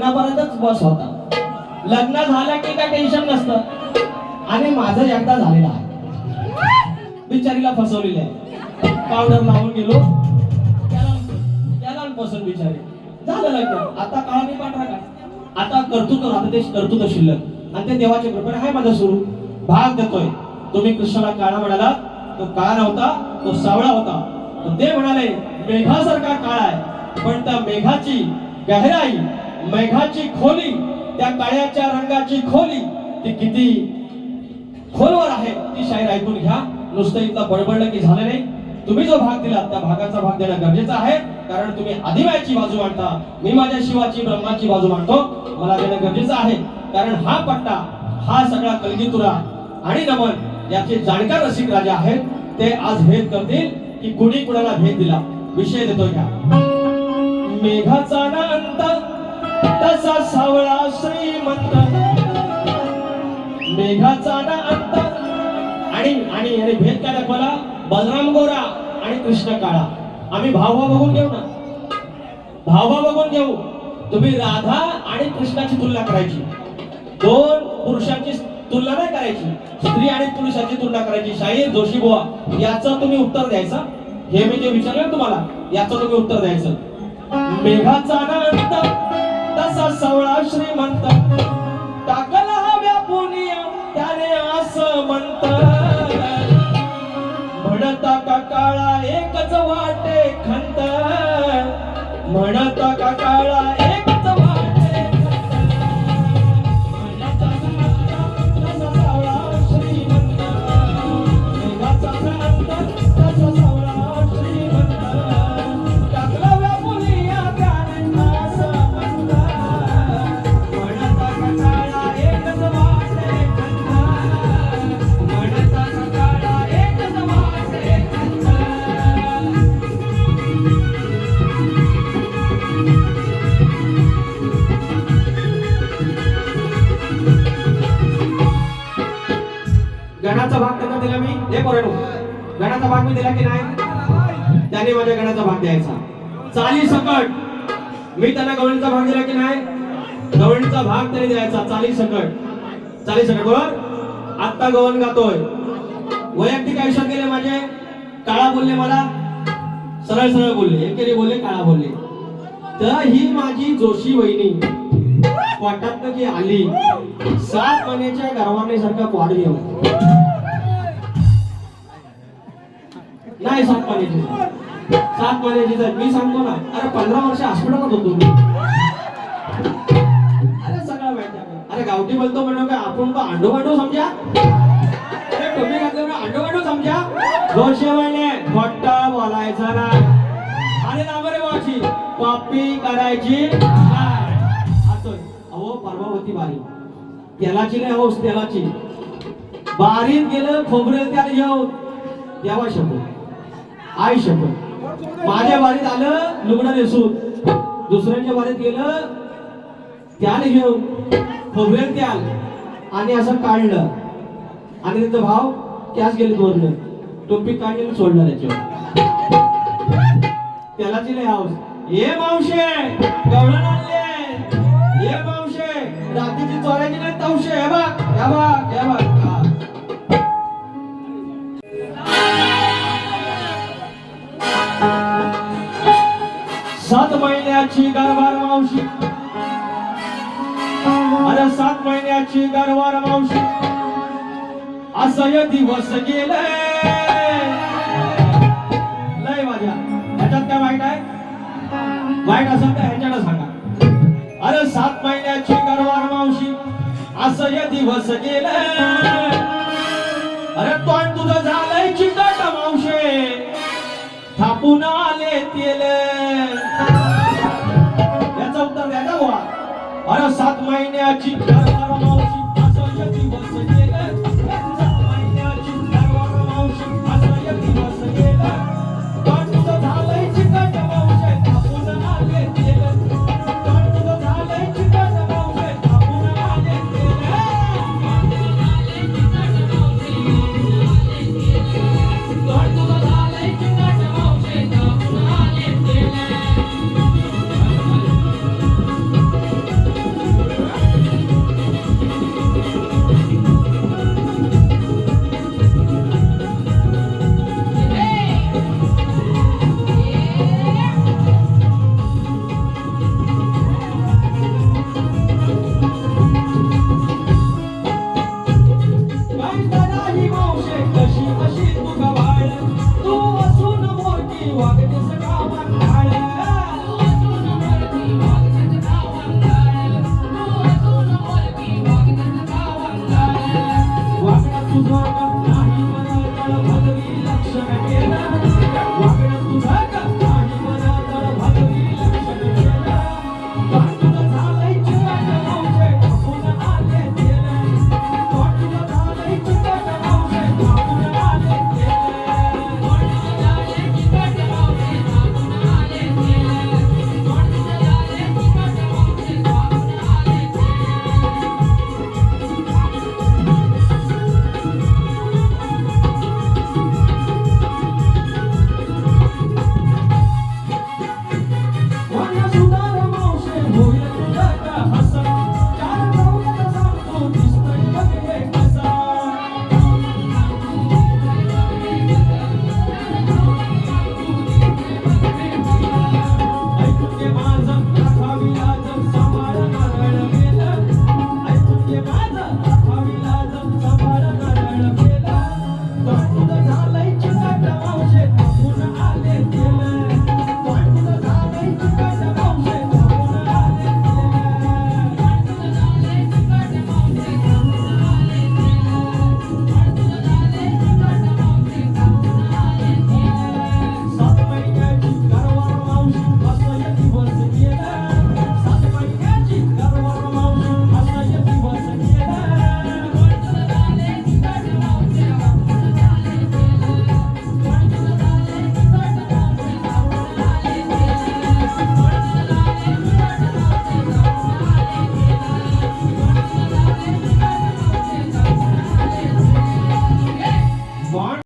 लग्नापर्यंतच बस होता. लग्न झालं की काय टेन्शन नसतं. आणि माझं एकदा झालेलं आहे. बिचारीला फसवलेलं आहे. पावडर लावून गेलो. त्याला त्याला पसंत बिचारी. झालं लग्न. आता काळाने पाठवा का? आता करतो तो राहतं ते तो शिल्लक. आणि ते देवाच्या कृपेने आहे माझं सुरू. भाग देतोय. तुम्ही कृष्णाला काळा म्हणाला तो काळा नव्हता तो सावळा होता. तर ते म्हणाले मेघासारखा काळा आहे पण त्या मेघाची गहराई मेघाची खोली त्या काळ्याच्या रंगाची खोली ती किती खोलवर आहे ती शाहीर ऐकून घ्या. नुसतं इथं बडबडलं की झालं नाही. तुम्ही जो भाग दिला त्या भागाचा भाग देणं गरजेचं आहे कारण तुम्ही आदिवायची बाजू मांडता. मी माझ्या शिवाची ब्रह्माची बाजू मांडतो. मला देणं गरजेचं आहे. कारण हा पट्टा हा सगळा कलगीतुरा आणि नमन याचे जाणकार रसिक राजा आहेत. ते आज भेद करतील की कुणी कुणाला भेद दिला. विषय देतो घ्या मेघाचा ना तसा सावळा श्रीमंत. मेघाचा ना अंत. आणि आणि याने भेद काय दाखवला बलराम गोरा आणि कृष्ण काळा. आम्ही भावभाव बघून घेऊ ना. भावभाव बघून घेऊ. तुम्ही राधा आणि कृष्णाची तुलना करायची. दोन पुरुषांची तुलना नाही करायची. स्त्री आणि पुरुषाची तुलना करायची. शाहीर जोशी बुवा याचं तुम्ही उत्तर द्यायचं. हे मी जे विचारलं तुम्हाला याचं तुम्ही उत्तर द्यायचं. मेघाचा ना सवळा श्रीमंत टाकला हव्या पुनिया त्याने असं म्हणत म्हणता का काळा एकच वाटे खंत. म्हणता का काळा हे पोरांनो गणाचा भाग मी दिला की नाही? त्याने माझ्या गणाचा भाग द्यायचा. चाली सकट. मी त्यांना गवळीचा भाग दिला की नाही? गवळीचा भाग त्याने द्यायचा. चाली सकट. चाली सकट बरोबर? आत्ता गवण गातोय. वैयक्तिक आयुष्यात गेले माझे. काळा बोलले मला. सरळ सरळ बोलले. एकेरी बोलले काळा बोलले. तर ही माझी जोशी वहिनी. पोटात जी आली सात महिन्याच्या गरवाने वाढ घेऊन. नाही सात महिन्याची सात महिन्याची जर मी सांगतो ना अरे पंधरा वर्ष हॉस्पिटलात होतो मी. अरे सगळं माहिती अरे गावठी बोलतो म्हणून काय आपण तो आंडो गांडो समजा? अरे टोपी घातल्यावर अंडो गांडो समजा? दोनशे महिने खोट्ट बोलायचं नाही आणि ना वाची कॉपी करायची. अहो परवा बारी. तेलाची नाही हौस तेलाची. बारीत गेलं खोबरेल त्याला घेऊन. देवा शब्द आई शपथ. माझ्या बारीत आलं लुगडं नेसून. दुसऱ्यांच्या बारीत गेलं त्याने घेऊन खोबरेल त्याल आणि असं काढलं. आणि त्याचा भाव त्याच गेले दोन टोपी काढलेलं सोडलं त्याच्यावर. त्यालाची तिने हाऊस. ये मावशे गवळण आणले ये मावशे रात्रीची चोऱ्याची नाही तवशे. हे बा हे बा हे बा महिन्याची गरवार मावशी. अरे सात महिन्याची गरवार मावशी. असं दिवस गेले. लय माझ्या ह्याच्यात काय वाईट आहे? वाईट असेल तर ह्याच्यानं सांगा. अरे सात महिन्याची गरवार मावशी असं दिवस गेले. अरे तोंड तुझं झालंय चिकट मावशे. थापून आले तेले. महिन्याची